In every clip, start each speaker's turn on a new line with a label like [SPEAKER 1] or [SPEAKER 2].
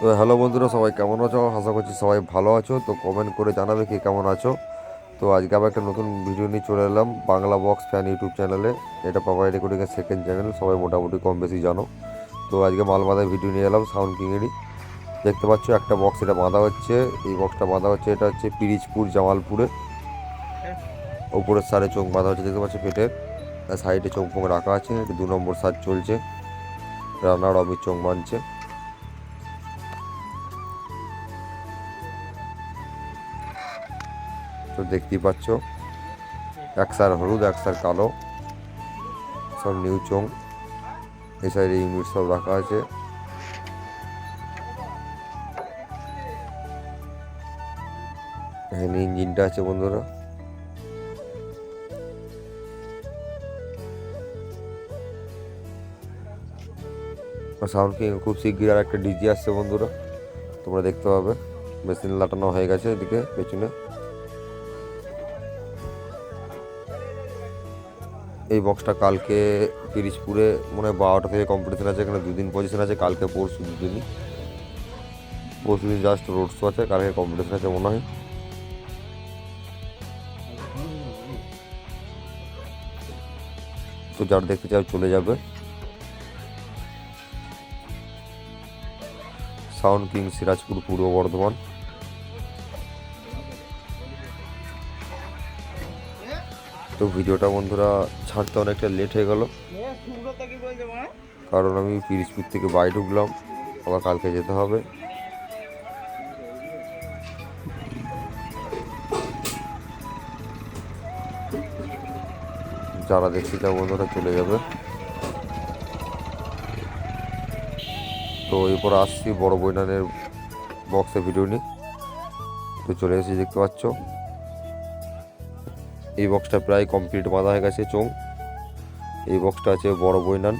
[SPEAKER 1] তো হ্যালো বন্ধুরা, সবাই কেমন আছো? আশা করছি সবাই ভালো আছো। তো কমেন্ট করে জানাবে কে কেমন আছো। তো আজকে আবার একটা নতুন ভিডিও নিয়ে চলে এলাম বাংলা বক্স ফ্যান ইউটিউব চ্যানেলে এটা পাপাই রেকর্ডিংয়ের সেকেন্ড চ্যানেল সবাই মোটামুটি কম বেশি জানো। তো আজকে মাল বাঁধার ভিডিও নিয়ে এলাম সাউন্ড কিংয়েরই দেখতে পাচ্ছ একটা বক্স এটা বাঁধা হচ্ছে। এই বক্সটা বাঁধা হচ্ছে, এটা হচ্ছে পিরিজপুর, জামালপুরে। ওপরের সারে চোখ বাঁধা হচ্ছে, দেখতে পাচ্ছ পেটের সাইডে চোখ ফোঁক রাখা আছে, দু নম্বর সার চলছে। রান্নার অমিত চোখ বাঁধছে। তো দেখতেই পাচ্ছ। এক সার হলুদ, এক সার কালো। সব নিউ চোং। এই সাইডে ইউনিট সব রাখা আছে। এখানে ইঞ্জিনটা আছে বন্ধুরা। সাউন্ড কিং খুব শিগগির আর একটা ডিজি আসছে বন্ধুরা। তোমরা দেখতে পাবে। মেশিন লাটানো হয়ে গেছে এদিকে, পেছনে। এই বক্সটা কালকে পিরিজপুরে মনে হয় বারোটা থেকে কম্পিটিশন আছে, এখানে দুদিন পজিশন আছে, কালকে পরশু দুদিনই। পরশু দিন জাস্ট রোড শো আছে, কালকে কম্পিটিশন আছে মনে হয়। তো যার দেখতে চাও চলে যাবে। সাউন্ড কিং সিরাজপুর, পূর্ব বর্ধমান। তো ভিডিওটা বন্ধুরা ছাড়তে অনেকটা লেট হয়ে গেল। কারণ আমি পিরিজপুর থেকে বাড়ি ঢুকলাম, আবার কালকে যেতে হবে। যারা দেখছি চাও বন্ধুরা চলে যাবে। তো এরপর আসছি বড় বইনানের বক্সে ভিডিও নিয়ে। তো চলে এসেছি, দেখতে পাচ্ছ? এই বক্সটা প্রায় কমপ্লিট বাঁধা হয়ে গেছে চোং এই বক্সটা আছে বড় বইনান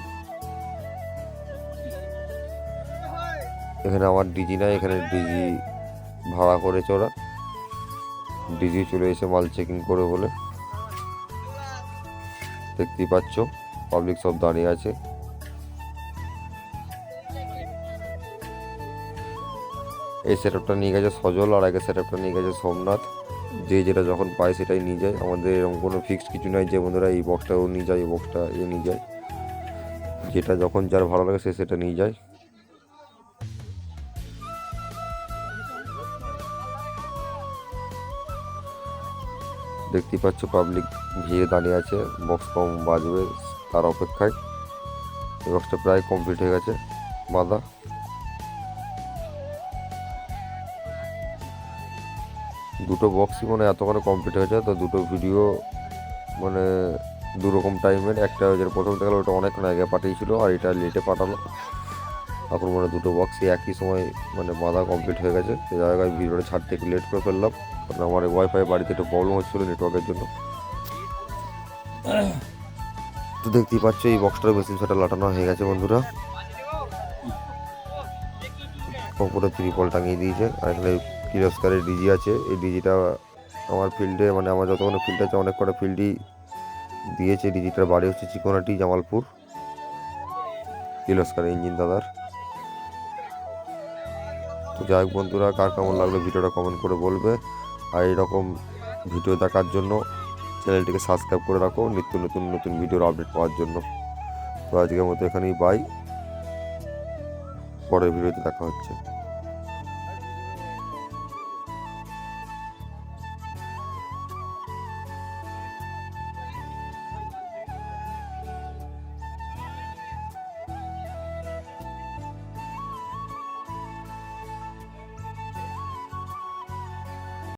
[SPEAKER 1] এখানে আমার ডিজি নাই, এখানে ডিজি ভাড়া করেছে ওরা। ডিজি চলে এসে মাল চেকিং করে বলে। দেখতেই পাচ্ছ পাবলিক সব দাঁড়িয়ে আছে। এই সেটআপটা নিয়ে গেছে সজল, আর আগে সেটআপটা নিয়ে গেছে সোমনাথ। যে যেটা যখন পায় সেটাই নিয়ে যায়। আমাদের এরকম কোনো ফিক্সড কিছু নাই যে বন্ধুরা এই বক্সটাও নিয়ে যায়, এই বক্সটা এ নিয়ে যায়। যেটা যখন যার ভালো লাগে সে সেটা নিয়ে যায়। দেখতেই পাচ্ছ পাবলিক ভিড়ে দাঁড়িয়ে আছে বক্স কম বাজবে তার অপেক্ষায়। বক্সটা প্রায় কমপ্লিট হয়ে গেছে, বাঁধা। দুটো বক্সই মানে এতক্ষণে কমপ্লিট হয়েছে তো দুটো ভিডিও মানে দু রকম টাইমের একটা যেটা প্রথম থেকে ওটা অনেকক্ষণ আগে পাঠিয়েছিল আর এটা লেটে পাঠালো এখন মানে দুটো বক্সই একই সময় মানে বাঁধা কমপ্লিট হয়ে গেছে সে জায়গায় ভিডিওটা ছাড়তে একটু লেট করে ফেললাম কারণ আমার ওয়াইফাই বাড়িতে একটু প্রবলেম হচ্ছিল নেটওয়ার্কের জন্য তো দেখতেই পাচ্ছ এই বক্সটার মেশিন সেটা লাটানো হয়ে গেছে বন্ধুরা ওপরে ত্রিপল টাঙিয়ে দিয়েছে আর এখানে কিরস্কারের ডিজি আছে। এই ডিজিটা আমার ফিল্ডে মানে আমার যতক্ষণ ফিল্ড আছে অনেক কটা ফিল্ডই দিয়েছে। ডিজিটার বাড়ি হচ্ছে চিকোনাটি, জামালপুর। কিরস্কার ইঞ্জিন দাদার। তো যাই হোক বন্ধুরা, কার কেমন লাগল ভিডিওটা কমেন্ট করে বলবে। আর এরকম ভিডিও দেখার জন্য চ্যানেলটিকে সাবস্ক্রাইব করে রাখো। নিত্য নতুন নতুন ভিডিওর আপডেট পাওয়ার জন্য। তো আজকের মতো এখানেই বাই পরের ভিডিওতে দেখা হচ্ছে।